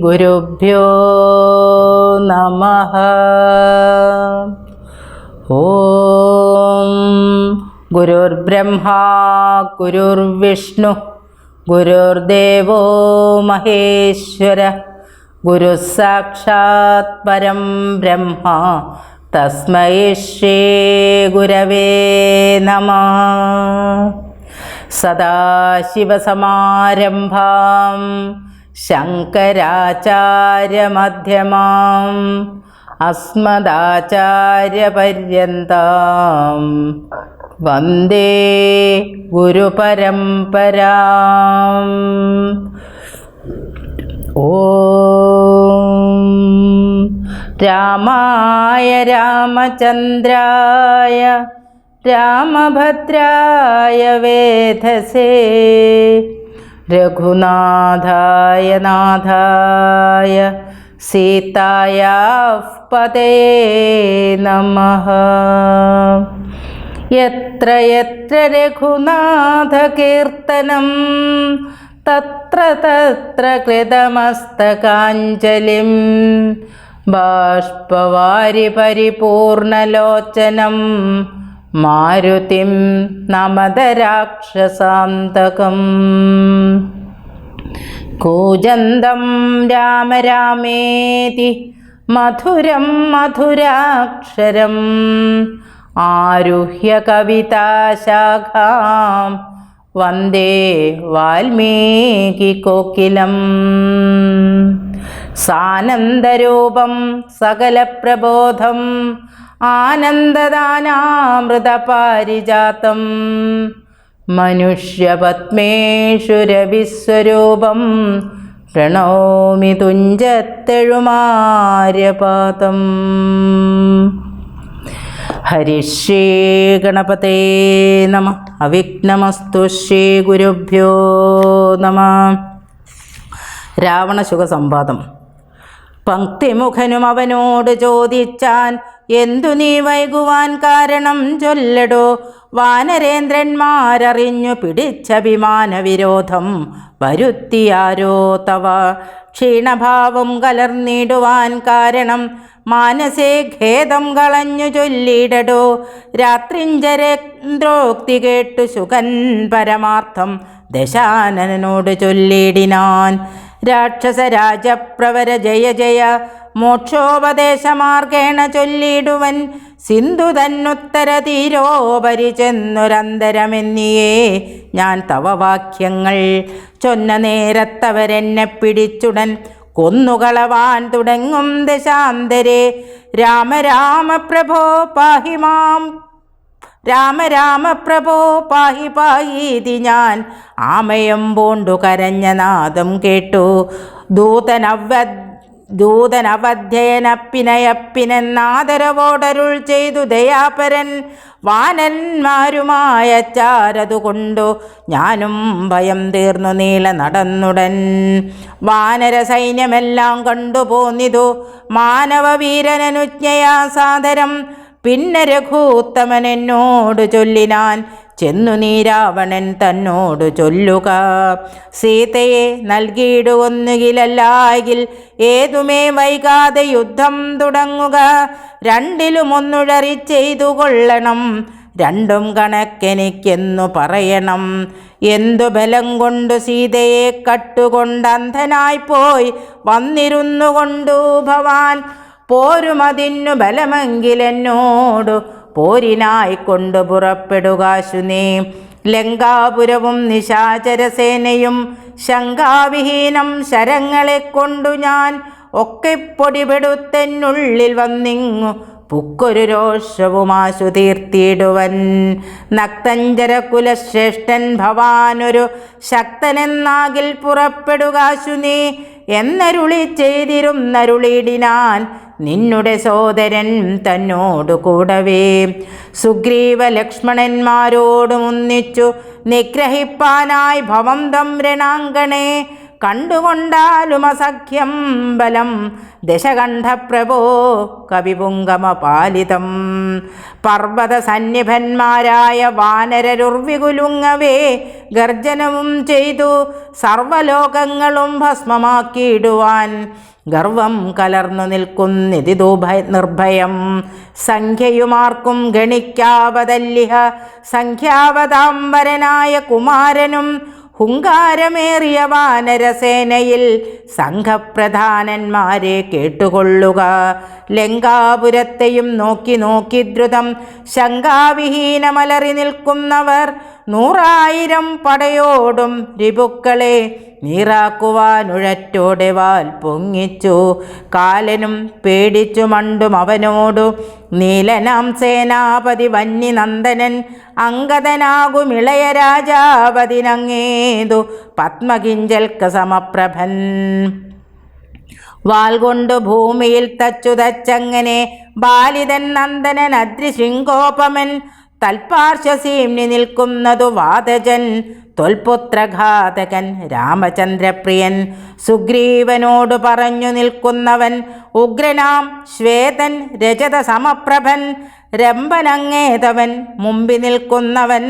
ശ്രീഗുരുഭ്യോ നമ. ഓം ഗുരുർബ്രഹ്മാ ഗുരുർവിഷ്ണു ഗുരുർദേവോ മഹേശ്വര. ഗുരു സാക്ഷാത് പരം ബ്രഹ്മ. തസ്മൈ ശ്രീ ഗുരവേ നമ. സദാശിവസമാരംഭാം ശങ്കരാചാര്യമധ്യമാം. അസ്മദാചാര്യപര്യന്താം. വന്ദേ ഗുരുപരമ്പരാം. ഓം രാമായ രാമചന്ദ്രായ രാമഭദ്രായ വേധസേ. രഘുനാഥായ നാഥായ സീതായ പതേ നമ. യത്ര യത്ര രഘുനാഥകീർത്തനം തത്ര തത്ര കൃതമസ്തകാഞ്ജലിം ബാഷ്പവാരി പരിപൂർണലോചനം മാരുതിം നമതരാക്ഷസാന്തകം. കൂജന്തം രാമരാമേതി മധുരം മധുരാക്ഷരം. ആരുഹ്യ കവിതാശാഖാം വന്ദേ വാൽമീകി കോക്കിലം സാനന്ദരൂപം സകലപ്രബോധം ആനന്ദദാനാമൃതപാരിജാതം. മനുഷ്യപത്മേഷു രവിസ്വരൂപം. പ്രണോമി തുഞ്ചത്തെഴുമാര്യപാതം ഹരിശ്രീ ഗണപതേ നമ. അവിഘ്നമസ്തു ശ്രീ ഗുരുഭ്യോ നമ. രാവണശുഖ സംവാദം പങ്ക്തിമുഖനും അവനോട് ചോദിച്ചാൻ എന്തു നീ വൈകുവാൻ കാരണം ചൊല്ലടോ? വാനരേന്ദ്രന്മാരറിഞ്ഞു പിടിച്ചഭിമാന വിരോധം വരുത്തിയാരോ തവ? ക്ഷീണഭാവം കലർന്നിടുവാൻ കാരണം മാനസേ ഖേദം കളഞ്ഞു ചൊല്ലിടടോ? രാത്രിഞ്ചരേന്ദ്രോക്തി കേട്ടു സുഖൻ പരമാർത്ഥം ദശാനനോട് ചൊല്ലിടിനാൻ. രാക്ഷസരാജപ്രവര ജയ ജയ മോക്ഷോപദേശമാർഗേണ ചൊല്ലിടുവൻ സിന്ധു തന്നുത്തര തീരോപരി ചെന്നൊരന്തരമെന്നിയേ ഞാൻ തവവാക്യങ്ങൾ ചൊന്ന നേരത്തവരെന്നെ പിടിച്ചുടൻ കൊന്നുകളവാൻ തുടങ്ങും ദശാന്തരെ രാമരാമപ്രഭോ രാമ പ്രഭോ പാഹിമാം രാമ രാമ പ്രഭോ പാഹി പായീതി ഞാൻ. ആമയം പൂണ്ടു കരഞ്ഞ നാദം കേട്ടു. ദൂതനവ ദൂതനവധ്യയനപ്പിനയപ്പിനെന്നാദരവോടരുൾ ചെയ്തു ദയാപരൻ വാനന്മാരുമായ ചാരതുകൊണ്ടു. ഞാനും ഭയം തീർന്നു നീല നടന്നുടൻ. വാനര സൈന്യമെല്ലാം കണ്ടുപോന്നിതു മാനവവീരനനുജ്ഞയാ സാദരം പിന്നെ രഘൂത്തമൻ എന്നോട് ചൊല്ലിനാൻ ചെന്നു നീ രാവണൻ തന്നോട് ചൊല്ലുക. സീതയെ നൽകിയിടുവൊന്നുകിലല്ലായിൽ ഏതുമേ വൈകാതെ യുദ്ധം തുടങ്ങുക. രണ്ടിലും ഒന്നുഴറി ചെയ്തു കൊള്ളണം. രണ്ടും കണക്കെനിക്കെന്നു പറയണം. എന്തു ബലം കൊണ്ടു സീതയെ കട്ടുകൊണ്ട് അന്ധനായി പോയി വന്നിരുന്നു കൊണ്ടു ഭവാൻ. പോരുമതിന്നു ബലമെങ്കിലെന്നോടു പോരിനായി കൊണ്ടു പുറപ്പെടുകാശുനേ ലങ്കാപുരവും നിശാചരസേനയും ശങ്കാവിഹീനം ശരങ്ങളെ കൊണ്ടു ഞാൻ ഒക്കെ പൊടിപെടുത്തെന്നുള്ളിൽ വന്നിങ്ങു. പുക്കൊരു രോഷവുമാശു തീർത്തിയിടുവൻ നക്തഞ്ചര കുലശ്രേഷ്ഠൻ ഭവാനൊരു ശക്തനെന്നാകിൽ പുറപ്പെടുകാശു നീ എന്നരുളി ചെയ്തിരുന്നരുളിടിനാൻ നിന്നുടെ സോദരൻ തന്നോടു കൂടവേ. സുഗ്രീവ ലക്ഷ്മണന്മാരോടും ഒന്നിച്ചു നിഗ്രഹിപ്പാനായി ഭവം തം രണാങ്കണേ കണ്ടുകൊണ്ടാലും അസഖ്യം ബലം. ദശകണ്ഠപ്രഭോ കവിപുങ്കമപാലിതം. പർവത സന്നിഭന്മാരായ വാനരരുർവികുലുങ്ങവേ ഗർജനവും ചെയ്തു. സർവലോകങ്ങളും ഭസ്മമാക്കിയിടുവാൻ ഗർവം കലർന്നു നിൽക്കുന്നിതിതോ ഭയ നിർഭയം. സംഖ്യയുമാർക്കും ഗണിക്കാവതല്ലിഹ. സംഖ്യാവതാംബരനായ കുമാരനും ഹുങ്കാരമേറിയ വാനരസേനയിൽ സംഘപ്രധാനന്മാരെ കേട്ടുകൊള്ളുക. ലങ്കാപുരത്തെയും നോക്കി നോക്കി ദ്രുതം ശങ്കാവിഹീനമലറി നിൽക്കുന്നവർ നൂറായിരം പടയോടും രിപുക്കളെ നീറാക്കുവാനുഴറ്റോടെ വാൽ പൊങ്ങിച്ചു. കാലനും പേടിച്ചു മണ്ടും അവനോടു നീലനാം സേനാപതി വന്യനന്ദനൻ അങ്കദനാകുമിളയ രാജാപതിനങ്ങേതു പത്മകിഞ്ചൽക്ക് സമപ്രഭൻ. വാൽ കൊണ്ട് ഭൂമിയിൽ തച്ചുതച്ചങ്ങനെ ബാലിതൻ നന്ദനൻ അദ്രിശൃംഗോപമൻ തൽപാർശ്വസീംനി നിൽക്കുന്നതു വാതജൻ തൊൽപുത്രഘാതകൻ രാമചന്ദ്രപ്രിയൻ. സുഗ്രീവനോട് പറഞ്ഞു നിൽക്കുന്നവൻ ഉഗ്രനാം ശ്വേതൻ രജത സമപ്രഭൻ രംഭനങ്ങേതവൻ മുമ്പി നിൽക്കുന്നവൻ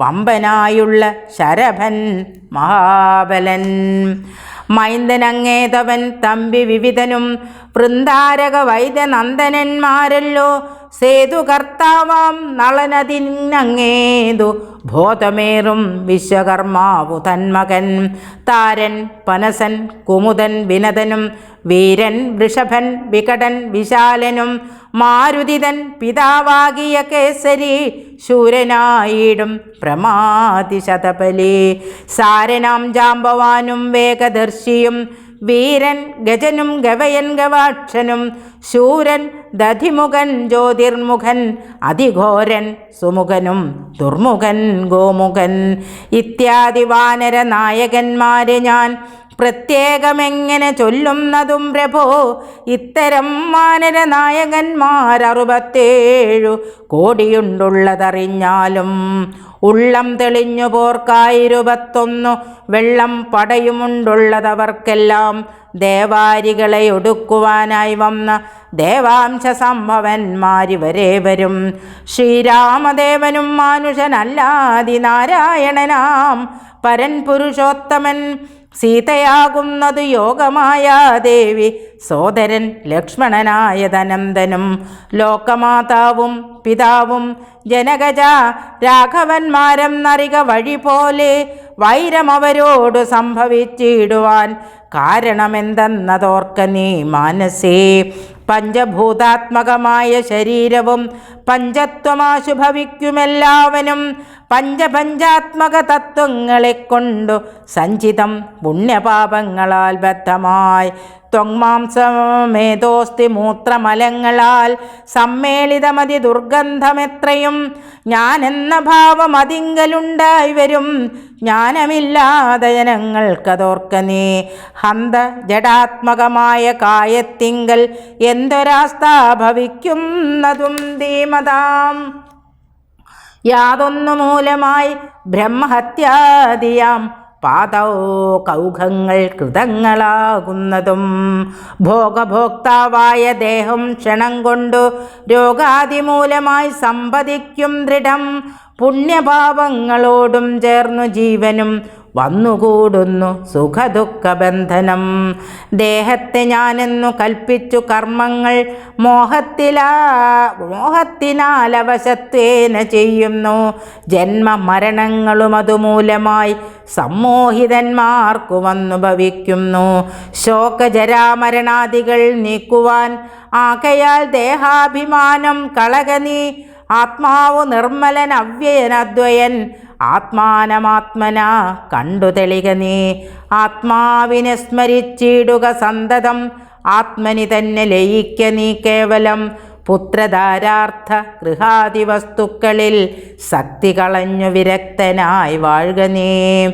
വമ്പനായുള്ള ശരഭൻ മഹാബലൻ. മൈന്ദനങ്ങേതവൻ തമ്പി വിവിധനും വൃന്ദാരക വൈദ്യനന്ദനന്മാരല്ലോ സേതു കർത്താവാം നളനതിനങ്ങേതു ബോധമേറും വിശ്വകർമാവു തന്മകൻ. താരൻ പനസൻ കുമുദൻ വിനതനും വീരൻ വൃഷഭൻ വികടൻ വിശാലനും മാരുതിതൻ പിതാവാകിയ കേസരി ശൂരനായിടും പ്രമാതിശതപലി സാരനാം ജാമ്പവാനും വേഗദർശിയും വീരൻ ഗജനും ഗവയൻ ഗവാക്ഷനും ശൂരൻ ദധിമുഖൻ ജ്യോതിർമുഖൻ അതിഘോരൻ സുമുഖനും ദുർമുഖൻ ഗോമുഖൻ. ഇത്യാദി വാനര നായകന്മാരെ ഞാൻ പ്രത്യേകമെങ്ങനെ ചൊല്ലുന്നതും പ്രഭോ ഇത്തരം മാനര നായകന്മാർ അറുപത്തേഴു കോടിയുണ്ടുള്ളതറിഞ്ഞാലും ഉള്ളം തെളിഞ്ഞു പോർക്കായിരുപത്തൊന്നു വെള്ളം പടയുമുണ്ടുള്ളതവർക്കെല്ലാം ദേവാരികളെ ഒടുക്കുവാനായി വന്ന ദേവാംശ സംഭവന്മാരിവരെ വരും ശ്രീരാമദേവനും മാനുഷനല്ലാതി നാരായണനാം പരൻ പുരുഷോത്തമൻ സീതയാകുന്നത് യോഗമായ ദേവി. സോദരൻ ലക്ഷ്മണനായ ധനന്ദനും ലോകമാതാവും പിതാവും ജനകജ രാഘവന്മാരം നറിക വഴി പോലെ വൈരമവരോട് സംഭവിച്ചിടുവാൻ കാരണമെന്തെന്നതോർക്ക നീ മാനസേ. പഞ്ചഭൂതാത്മകമായ ശരീരവും പഞ്ചത്വമാശു ഭവിക്കുമെല്ലാവനും പഞ്ചപഞ്ചാത്മക തത്വങ്ങളെ കൊണ്ടു സഞ്ചിതം പുണ്യപാപങ്ങളാൽ ബദ്ധമായി ത്വങ്മാംസമേതോസ്തി മൂത്രമലങ്ങളാൽ സമ്മേളിതമതി ദുർഗന്ധമെത്രയും. ഞാനെന്ന ഭാവം അതിങ്കലുണ്ടായി വരും. ജ്ഞാനമില്ലാതെ ജനങ്ങൾക്കതോർക്ക നീ. ഹന്ത ജഡാത്മകമായ കായത്തിങ്കൽ എന്തൊരാസ്ഥ ഭവിക്കുന്നതും ധീമതാം. യാതൊന്നു മൂലമായി ബ്രഹ്മഹത്യാദിയാം. പാദോ കൗഘങ്ങൾ കൃതങ്ങളാകുന്നതും. ഭോഗഭോക്താവായ ദേഹം ക്ഷണം കൊണ്ടു രോഗാതിമൂലമായി സമ്പതിക്കും ദൃഢം. പുണ്യഭാവങ്ങളോടും ചേർന്നു ജീവനും വന്നുകൂടുന്നു സുഖദുഃഖബന്ധനം. ദേഹത്തെ ഞാനെന്നു കൽപ്പിച്ചു കർമ്മങ്ങൾ മോഹത്തിലാ മോഹത്തിനാലവശത്വേന ചെയ്യുന്നു. ജന്മ മരണങ്ങളും അതുമൂലമായി സമ്മോഹിതന്മാർക്കു വന്നു ഭവിക്കുന്നു. ശോകജരാമരണാദികൾ നീക്കുവാൻ ആകയാൽ ദേഹാഭിമാനം കളകനീ ആത്മാവ് നിർമ്മലൻ അവ്യയനദ്വയൻ ആത്മാനമാത്മന കണ്ടു തെളിക നീ. ആത്മാവിനെ സ്മരിച്ചിടുക സന്തതം ആത്മനി തന്നെ ലയിക്ക നീ കേവലം. പുത്രധാരാർത്ഥ ഗൃഹാദി വസ്തുക്കളിൽ ശക്തി കളഞ്ഞു വിരക്തനായി വാഴുക നീ.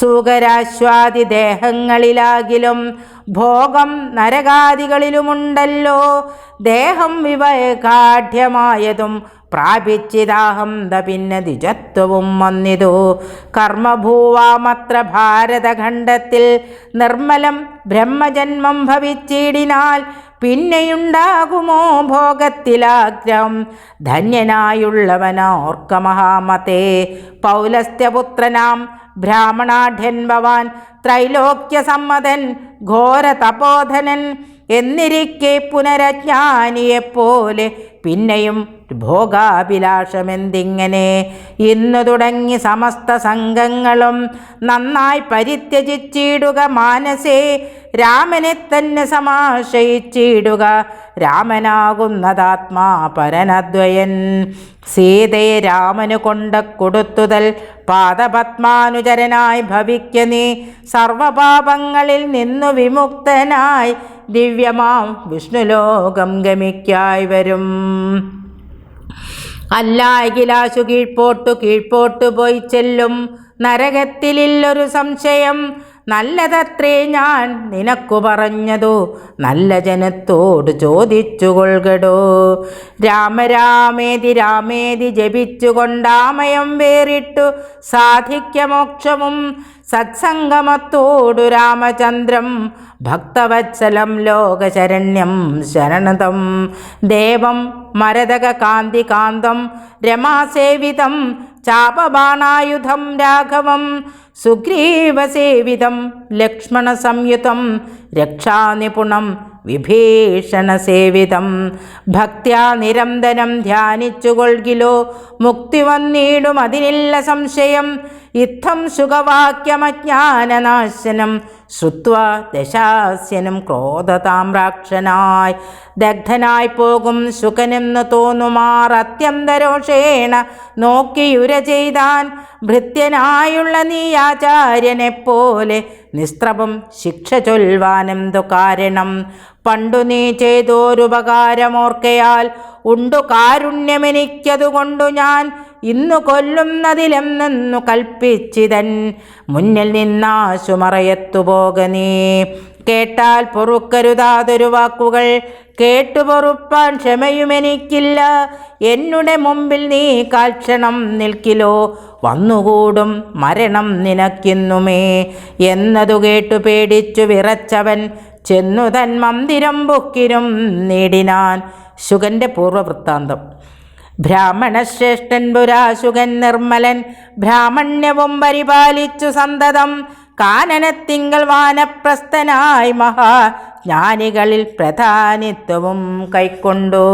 സുഖരാശ്വാദി ദേഹങ്ങളിലാകിലും ഭോഗം നരകാദികളിലുമുണ്ടല്ലോ. ദേഹം വിവകാഠ്യമായതും പ്രാപിച്ചിതാഹം പിന്നെ ദ്വിജത്വവും വന്നിതു. കർമ്മഭൂവാമത്ര ഭാരതഖണ്ഡത്തിൽ നിർമ്മലം ബ്രഹ്മജന്മം ഭവിച്ചിടിനാൽ പിന്നെയുണ്ടാകുമോ ഭോഗത്തിലാഗ്രഹം? ധന്യനായുള്ളവനോർക്ക മഹാമതേ പൗലസ്ത്യപുത്രനാം ബ്രാഹ്മണാഢ്യൻ ഭവാൻ ത്രൈലോക്യസമ്മതൻ ഘോര തപോധനൻ എന്നിരിക്കെ പുനരജ്ഞാനിയെപ്പോലെ പിന്നെയും ഭോഗാഭിലാഷമെന്തിങ്ങനെ? ഇന്നു തുടങ്ങി സമസ്ത സംഘങ്ങളും നന്നായി പരിത്യജിച്ചിടുക മാനസേ രാമനെ തന്നെ സമാശയിച്ചിടുക രാമനാകുന്നതാത്മാ പരനദ്വയൻ സീതയെ രാമനു കൊണ്ട കൊടുത്തുതൽ പാദപത്മാനുചരനായി ഭവിക്ക നീ. സർവപാപങ്ങളിൽ നിന്നു വിമുക്തനായി ദിവ്യമാം വിഷ്ണുലോകം ഗമിക്കായി വരും. അല്ലാകിലാശു കീഴ്പോട്ടു കീഴ്പോട്ടു പോയി ചെല്ലും. നരകത്തിലില്ലൊരു സംശയം. നല്ലതത്രേ ഞാൻ നിനക്കു പറഞ്ഞതു. നല്ല ജനത്തോട് ചോദിച്ചു കൊൾകടോ രാമരാമേതി രാമേതി ജപിച്ചുകൊണ്ടാമയം വേറിട്ടു. സാധിക്ക മോക്ഷവും സത്സംഗമത്തോടു രാമചന്ദ്രം ഭക്തവത്സലം ലോകശരണ്യം ശരണതം. ദേവം മരതക കാന്തി കാന്തം രമാസേവിതം ചാപബാണായുധം രാഘവം സുഗ്രീവസേവിതം ലക്ഷ്മണസംയുതം രക്ഷാനിപുണം വിഭീഷണസേവിതം ഭക്ത്യാ നിരന്തരം ധ്യാനിച്ചുകൊള്ളിലോ മുക്തി വന്നിടും അതിനില്ല സംശയം. ഇത്തം സുഖവാക്യമജ്ഞാനനാശനം ശ്രുത്വ ദശാസ്യനും ക്രോധതാമ്രാക്ഷനായി. ദഗ്ധനായി പോകും ശുകനെന്ന് തോന്നുമാർ അത്യന്തരോഷേണ നോക്കിയുര ചെയ്താൻ ഭൃത്യനായുള്ള നീ ആചാര്യനെപ്പോലെ നിസ്ത്രപം ശിക്ഷ ചൊൽവാനെന്തു കാരണം? പണ്ടു നീ ചെയ്തോരുപകാരമോർക്കയാൽ ഉണ്ടു കാരുണ്യമെനിക്കതുകൊണ്ടു ഞാൻ ഇന്നു കൊല്ലുന്നതിലെന്നു കൽപ്പിച്ചിതൻ മുന്നിൽ നിന്നാശു മറയത്തുപോക നീ. കേട്ടാൽ പൊറുക്കരുതാതൊരു വാക്കുകൾ കേട്ടു പൊറുപ്പാൻ ക്ഷമയുമെനിക്കില്ല. എന്നുടെ മുമ്പിൽ നീ കാൽക്ഷണം നിൽക്കിലോ? വന്നുകൂടും മരണം നിനക്കിന്നുമേ. എന്നതു കേട്ടു പേടിച്ചു വിറച്ചവൻ ചെന്നു തൻ മന്ദിരം പൊക്കിനും നേടിനാൻ. ശുഗന്റെ പൂർവവൃത്താന്തം ബ്രാഹ്മണശ്രേഷ്ഠൻ പുരാശുകൻ നിർമ്മലൻ ബ്രാഹ്മണ്യവും പരിപാലിച്ചു സന്തതം. കാനനത്തിങ്കൾ വാനപ്രസ്ഥനായി മഹാ ജ്ഞാനികളിൽ പ്രധാനിത്വവും കൈക്കൊണ്ടു.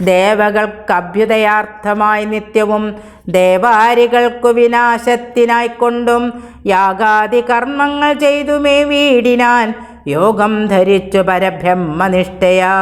ദേവകൾക്ക് അഭ്യുദയാർത്ഥമായി നിത്യവും ദേവാരികൾക്കു വിനാശത്തിനായിക്കൊണ്ടും യാഗാദി കർമ്മങ്ങൾ ചെയ്തുമേ വീടിനാൻ യോഗം ധരിച്ചു പരബ്രഹ്മനിഷ്ഠയാ.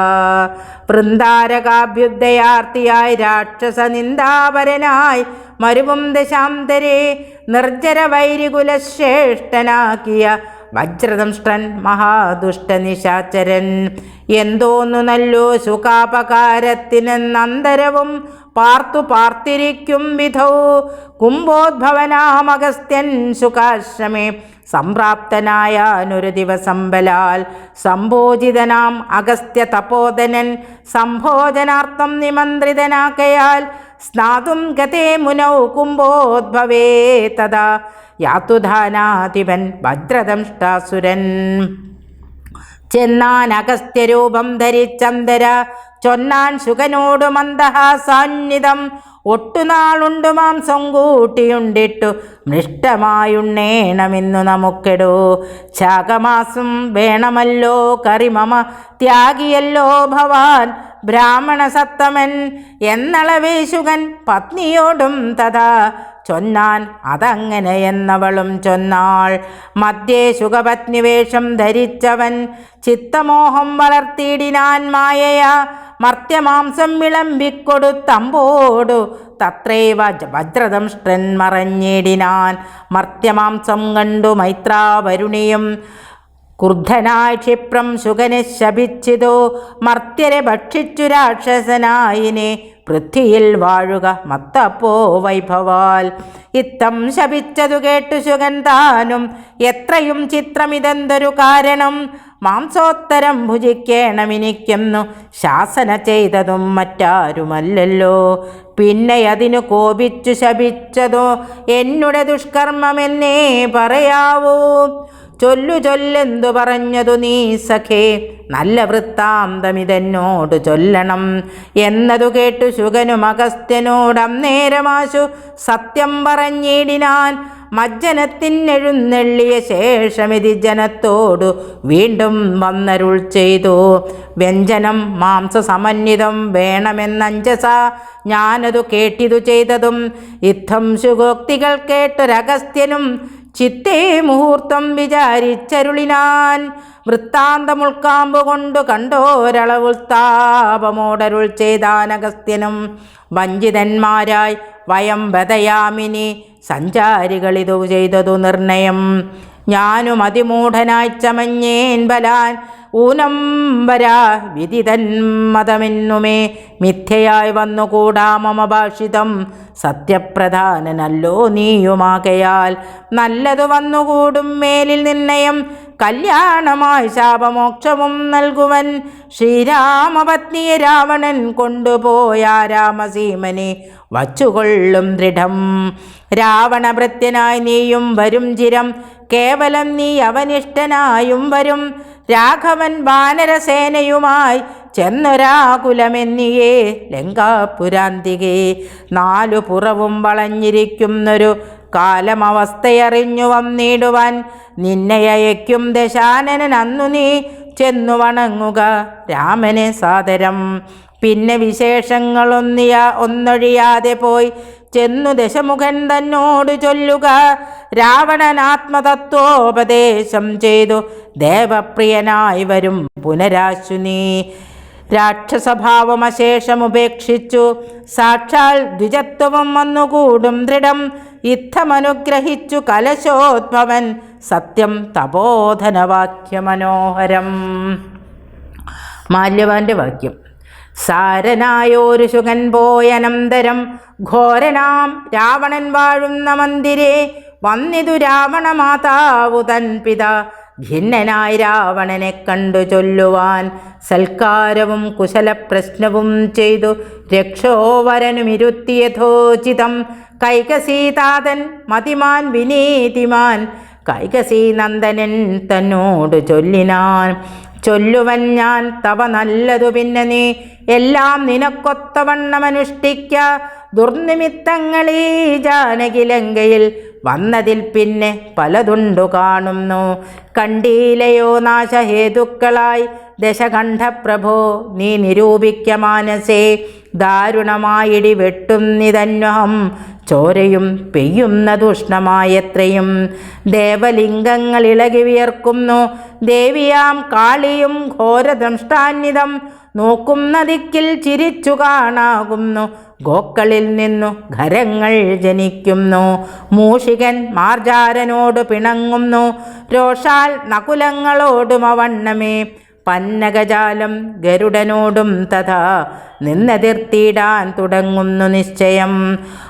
വൃന്ദാരകാഭ്യുദ്ധയാർത്തിയായി രാക്ഷസ നിന്ദാപരനായി മരുവും ദശാന്തരെ നിർജര വൈരികുലശ്രേഷ്ഠനാക്കിയ വജ്രദംഷ്ടൻ മഹാദുഷ്ടനിശാചരൻ എന്തോന്നു നല്ലോ സുഖാപകാരത്തിനെന്നന്തരവും പാർത്തു പാർത്തിരിക്കും വിധൗ. കുംഭോദ്ഭവനാമഗസ്ത്യൻ സുഖാശ്രമേ സംപ്രാപ്തനായാനൊരു ദിവസം ബലാൽ സംഭോജിതനാം അഗസ്ത്യ തപോധനൻ സംഭോജനാർത്ഥം നിമന്ത്രിതനാക്കയാൽ സ്നാതും ഗതേ മുനൗ കുംഭോദ്ഭവേ തഥാ യാതുധാനാധിപൻ ഭദ്രദംഷ്ടാസുരൻ. ചെന്നാൻ അഗസ്ത്യരൂപം ധരിച്ചന്തര. ചൊന്നാൻ ശുഖനോടു മന്ദഹാസാന്നിധം ഒട്ടുനാളുണ്ടു മാംസം കൂട്ടിയുണ്ടിട്ടു. മൃഷ്ടമായുണ്ണേണമെന്നു നമുക്കെടോ. ചാകമാസം വേണമല്ലോ കറിമമ ത്യാഗിയല്ലോ ഭവാൻ ബ്രാഹ്മണ സത്തമൻ എന്നളവേശുകൻ പത്നിയോടും തഥാ. ചൊന്നാൻ അതങ്ങനെ എന്നവളും ചൊന്നാൾ. മധ്യേ സുഖപത്നിവേഷം ധരിച്ചവൻ ചിത്തമോഹം വളർത്തിയിടിനാൻ മായയ. മർത്യമാംസം വിളമ്പിക്കൊടുത്തമ്പോടു തത്രൈവ വജ്രദംഷ്ട്രൻ മറഞ്ഞിടിനാൻ. മർത്യമാംസം കണ്ടു മൈത്രാവരുണിയും ക്രുദ്ധനായി ക്ഷിപ്രം ശുഗനെ ശപിച്ചിതോ മർത്യരെ ഭക്ഷിച്ചു രാക്ഷസനായിനെ പൃഥ്വിയിൽ വാഴുക മത്തപ്പോ വൈഭവാൽ. ഇത്തം ശപിച്ചതു കേട്ടു ശുഗൻ താനും എത്രയും ചിത്രമിതെന്തൊരു കാരണം? മാംസോത്തരം ഭുജിക്കേണമിനിക്കുന്നു ശാസന ചെയ്തതും മറ്റാരുമല്ലല്ലോ. പിന്നെ അതിനു കോപിച്ചു ശപിച്ചതോ എന്നുടെ ദുഷ്കർമ്മമെന്നേ പറയാവൂ. ചൊല്ലു ചൊല്ലെന്തു പറഞ്ഞതു നീ സഖേ. നല്ല വൃത്താന്തമിതെന്നോട് ചൊല്ലണം. എന്നതു കേട്ടു ശുഗനും അഗസ്ത്യനോടം നേരമാശു സത്യം പറഞ്ഞിടിനാൻ. മജ്ജനത്തിനെഴുന്നള്ളിയ ശേഷമിതി ജനത്തോടു വീണ്ടും വന്നരുൾ ചെയ്തു. വ്യഞ്ജനം മാംസസമന്വിതം വേണമെന്നഞ്ചസ ഞാനതു കേട്ടിതു ചെയ്തതും. യുദ്ധം ശുഗോക്തികൾ കേട്ടൊരഗസ്ത്യനും ചിത്തേ മുഹൂർത്തം വിചാരിച്ചരുളിനാൻ വൃത്താന്തമുൾക്കാമ്പ് കൊണ്ടു കണ്ടോരളവുൾത്താപമോടരുൾ ചെയ്താനഗസ്ത്യനും വഞ്ചിതന്മാരായി വയം വതയാമിനി സഞ്ചാരികളിതു ചെയ്തതു നിർണയം. ഞാനും അതിമൂഢനായി ചമഞ്ഞേൻ ബലാൻ ഊനം വരാ വിദിതൻ മതമെന്നുമേ. മിഥ്യയായി വന്നുകൂടാ മമ ഭാഷിതം സത്യപ്രധാനനല്ലോ നീയുമാകയാൽ. നല്ലതു വന്നുകൂടും മേലിൽ നിർണയം. കല്യാണമായി ശാപമോക്ഷവും നൽകുവൻ. ശ്രീരാമപത്നിയെ രാവണൻ കൊണ്ടുപോയ രാമസീമനെ വച്ചുകൊള്ളും ദൃഢം. രാവണഭൃത്യനായി നീയും വരും ചിരം. കേവലം നീ അവനിഷ്ടനായും വരും. രാഘവൻ വാനരസേനയുമായി ചെന്നൊരാകുലമെന്നിയേ ലങ്കാപുരാന്തികേ. നാലു പുറവും വളഞ്ഞിരിക്കുന്നൊരു കാലമവസ്ഥയറിഞ്ഞു വന്നിടുവാൻ നിന്നെ ദശാനനൻ. അന്നു നീ ചെന്നു വണങ്ങുക രാമനെ സാദരം. പിന്നെ വിശേഷങ്ങളൊന്നിയ ഒന്നൊഴിയാതെ പോയി ചെന്നു ദശമുഖൻ തന്നോട് ചൊല്ലുക. രാവണനാത്മതത്വോപദേശം ചെയ്തു. ദേവപ്രിയനായി വരും പുനരാശു നീ രാക്ഷസഭാവം അശേഷം ഉപേക്ഷിച്ചു സാക്ഷാൽ ദ്വിജത്വം വന്നുകൂടും ദൃഢം. യുദ്ധമനുഗ്രഹിച്ചു കലശോദ്ഭവൻ. സത്യം തപോധനവാക്യമനോഹരം. മാല്യവാന്റെ വാക്യം. സാരനായോരു ശുഗൻ പോയനന്തരം ഘോരനാം രാവണൻ വാഴുന്ന മന്ദിരേ വന്നിതു രാവണ മാതാവു തൻ പിത. ഭിന്നനായി രാവണനെ കണ്ടു ചൊല്ലുവാൻ സൽക്കാരവും കുശല പ്രശ്നവും ചെയ്തു. രക്ഷോവരനുമിരുത്തിയഥോചിതം കൈകസീതാതൻ മതിമാൻ വിനീതിമാൻ കൈകസീനന്ദനൻ തന്നോട് ചൊല്ലിനാൻ. ചൊല്ലുവൻ ഞാൻ തവ നല്ലതു പിന്നെ നീ. എല്ലാം നിനക്കൊത്തവണ്ണമനുഷ്ഠിക്ക ദുർനിമിത്തങ്ങളീ ജാനകിലങ്കയിൽ വന്നതിൽ പിന്നെ പലതുണ്ടു കാണുന്നു. കണ്ടീലയോ നാശഹേതുക്കളായി. ദശകണ്ഠപ്രഭോ നീ നിരൂപിക്ക മാനസേ. ദാരുണമായിടി വെട്ടുന്നിതന്വഹം ചോരയും പെയ്യുന്ന ദുഷ്ണമായത്രയും ദേവലിംഗങ്ങൾ ഇളകി വിയർക്കുന്നു. ദേവിയാം കാളിയും ഘോരദംഷ്ടാന്വിതം നോക്കുന്ന ദിക്കിൽ ചിരിച്ചു കാണാകുന്നു. ഗോക്കളിൽ നിന്നു ഖരങ്ങൾ ജനിക്കുന്നു. മൂഷികൻ മാർജാരനോട് പിണങ്ങുന്നു. രോഷാൽ നകുലങ്ങളോടും അവണ്ണമേ. പന്നകജാലം ഗരുഡനോടും തഥാ നിന്നെതിർത്തിയിടാൻ തുടങ്ങുന്നു നിശ്ചയം.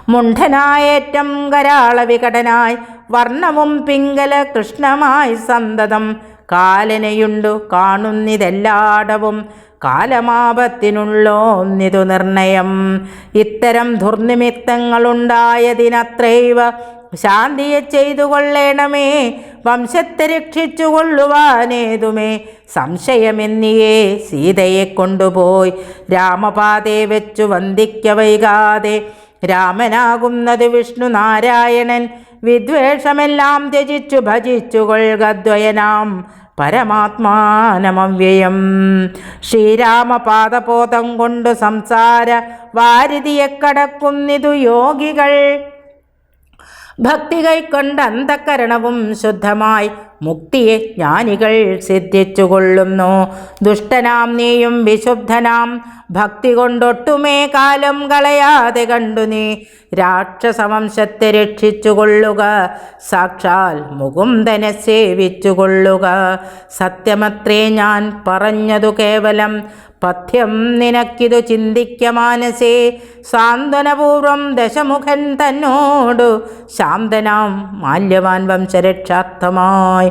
മുണ്ഠനായേറ്റം കരാള വികടനായി വർണവും പിങ്കല കൃഷ്ണമായി സന്തതം കാലനയുണ്ടു കാണുന്നിതെല്ലാടവും കാലമാപത്തിനുള്ളോന്നിതു നിർണയം. ഇത്തരം ദുർനിമിത്തങ്ങളുണ്ടായതിനത്രൈവ ശാന്തിയെ ചെയ്തു കൊള്ളേണമേ വംശത്തെ രക്ഷിച്ചു കൊള്ളുവാനേതുമേ സംശയമെന്നിയേ സീതയെ കൊണ്ടുപോയി രാമപാതെ വെച്ചു വന്ദിക്ക വൈകാതെ. രാമനാകുന്നത് വിഷ്ണു നാരായണൻ. വിദ്വേഷമെല്ലാം ത്യജിച്ചു ഭജിച്ചു കൊൾകദ്വയനാം പരമാത്മാനമവ്യയം. ശ്രീരാമപാദപോതം കൊണ്ടു സംസാര വാരിതിയെ കടക്കുന്നിതു യോഗികൾ. ഭക്തി കൈക്കൊണ്ട് അന്ധകരണവും ശുദ്ധമായി മുക്തിയെ ജ്ഞാനികൾ സിദ്ധിച്ചുകൊള്ളുന്നു. ദുഷ്ടനാം നീയും വിശുദ്ധനാം. ഭക്തി കൊണ്ടൊട്ടുമേ കാലം കളയാതെ കണ്ടു നീ. രാക്ഷസവംശത്തെ രക്ഷിച്ചുകൊള്ളുക. സാക്ഷാൽ മുകുന്ദനെ സേവിച്ചുകൊള്ളുക. സത്യമത്രേ ഞാൻ പറഞ്ഞതു കേവലം. പഥ്യം നിനക്കിതു ചിന്തിക്ക മാനസേ. സാന്ത്വനപൂർവം ദശമുഖൻ തന്നോടു ശാന്തനാം മാല്യവാൻ വംശരക്ഷാർത്ഥമായി.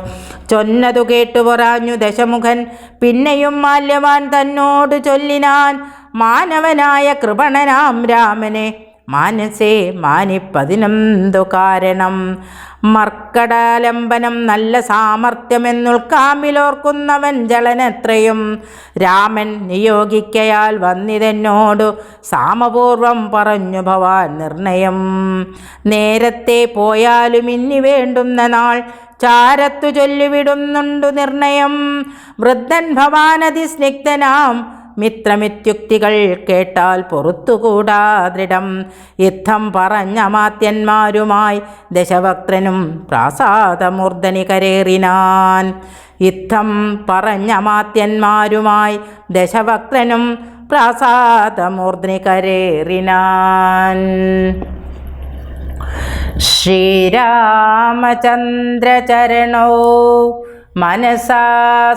ചൊന്നതു കേട്ടു പറഞ്ഞു ദശമുഖൻ. പിന്നെയും മാല്യവാൻ തന്നോട് ചൊല്ലിനാൻ മാനവനായ കൃപണനാം രാമനെ. മാനസേ മാനിപ്പതിനെന്തു കാരണം. മർക്കടാലംബനം നല്ല സാമർത്ഥ്യമെന്നുൾക്കാമിലോർക്കുന്നവൻ ജളനെത്രയും രാമൻ നിയോഗിക്കയാൽ വന്നിതെന്നോടു സാമപൂർവം പറഞ്ഞു ഭവാൻ നിർണയം. നേരത്തെ പോയാലും ഇനി വേണ്ടുന്ന നാൾ ചാരത്തു ചൊല്ലിവിടുന്നുണ്ടു നിർണയം. വൃദ്ധൻ ഭവാനതി സ്നിഗ്ധനാം മിത്രമിത്യുക്തികൾ കേട്ടാൽ പൊറത്തുകൂടാ ദൃഢം. യുദ്ധം പറഞ്ഞ മാത്യന്മാരുമായി ദശവക്ത്രനും പ്രാസാദമൂർധനി കരേറിനാൻ യുദ്ധം പറഞ്ഞ മാത്യന്മാരുമായി ദശവക്ത്രനും പ്രാസാദമൂർധനി കരേറിനാൻ ശ്രീരാമചന്ദ്രചരണോ മനസാ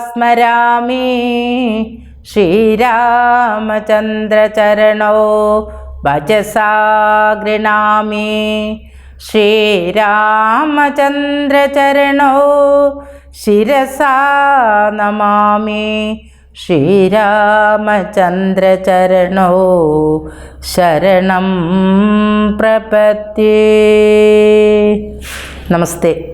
സ്മരാമി ശ്രീരാമചന്ദ്രചരണോ ഭജസാഗൃണാമി ശ്രീരാമചന്ദ്രചരണോ ശിരസാനമാമി ശ്രീരാമചന്ദ്രചരണോ ശരണം പ്രപത്തി നമസ്തേ.